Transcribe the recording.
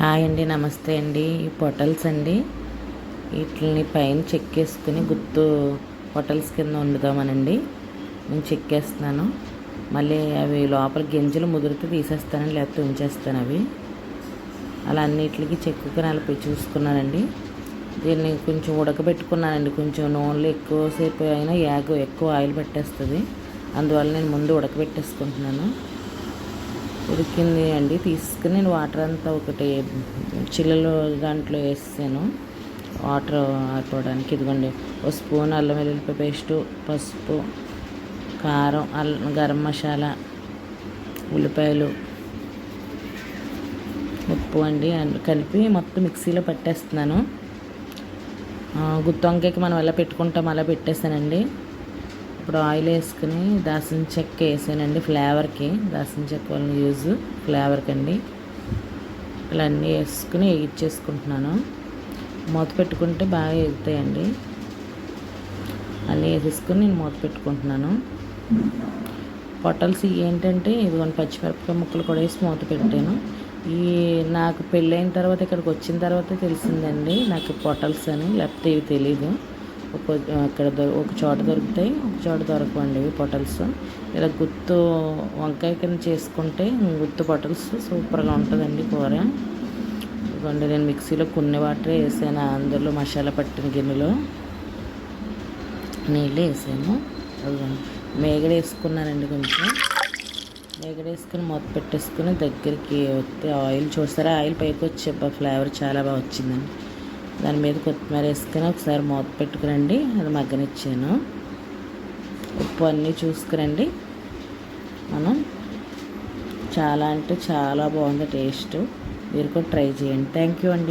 Hi అండి నమస్తే అండి. ఈ పొటల్స్ అండి. వీటిని పైన చెక్కేసుకుని గుత్తు పొటల్స్ కింద వండుదామనండి. నేను చెక్కేస్తున్నాను మళ్ళీ అవి లోపల గింజలు ముదిరితే తీసేస్తానండి లేకపోతే ఉంచేస్తాను అవి. అలా అన్నిటికి చెక్కుకుని అలా చూసుకున్నానండి. దీన్ని కొంచెం ఉడకబెట్టుకున్నానండి. కొంచెం నూనెలు ఎక్కువసేపు అయినా యాగ్ ఎక్కువ ఆయిల్ పెట్టేస్తుంది. అందువల్ల నేను ముందు ఉడకబెట్టేసుకుంటున్నాను. ఉడికింది అండి. తీసుకుని నేను వాటర్ అంతా ఒకటి చిల్లలు దాంట్లో వేసాను వాటర్ ఆరిపోవడానికి ఇదిగోండి. ఒక స్పూన్ అల్లం వెల్లుల్లిపాయ పేస్టు పసుపు కారం అల్లం గరం మసాలా ఉల్లిపాయలు ఉప్పు అండి. అండ్ కలిపి మొత్తం మిక్సీలో పట్టేస్తున్నాను. గుత్తొంకాయకి మనం ఎలా పెట్టుకుంటాం అలా పెట్టేసానండి ఇప్పుడు ఆయిల్ వేసుకుని దాసిన చెక్క వేసానండి ఫ్లేవర్కి. దాసిన చెక్క వల్ల యూజ్ ఫ్లేవర్కి అండి. ఇలా అన్నీ వేసుకుని వేయించేసుకుంటున్నాను మూత పెట్టుకుంటే బాగా ఎగుతాయండి అన్నీ వేసేసుకుని నేను మూత పెట్టుకుంటున్నాను. పొట్టల్స్ ఏంటంటే ఇదిగోండి పచ్చిమిరపకాయ ముక్కలు కూడా వేసి మూత పెట్టాను. ఈ నాకు పెళ్ళైన తర్వాత ఇక్కడికి వచ్చిన తర్వాత తెలిసిందండి నాకు పొటల్స్ అని లేకపోతే ఇవి తెలీదు. ఒక అక్కడ ఒక చోట దొరుకుతాయి. ఒక చోట దొరకవండి ఇవి పొటల్స్. ఇలా గుత్తు వంకాయ కింద చేసుకుంటే గుత్తు పొటల్స్ సూపర్గా ఉంటుందండి కూర. ఇదిగోండి నేను మిక్సీలో కొన్ని వాటర్ వేసాను. అందులో మసాలా పట్టిన గిన్నెలో నీళ్ళు వేసాను. మేగడ వేసుకున్నానండి కొంచెం. మేగడ వేసుకుని మూత పెట్టేసుకుని దగ్గరికి వస్తే ఆయిల్ చూస్తారా ఆయిల్ పైకి వచ్చే ఫ్లేవర్ చాలా బాగా వచ్చిందండి. దాని మీద కొత్తిమీర వేసుకొని ఒకసారి మూత పెట్టుకురండి. అది మగ్గనిచ్చాను. ఉప్పు అన్నీ చూసుకురండి. మనం చాలా అంటే చాలా బాగుంది టేస్ట్. మీరు కూడా ట్రై చేయండి. థ్యాంక్ యూ అండి.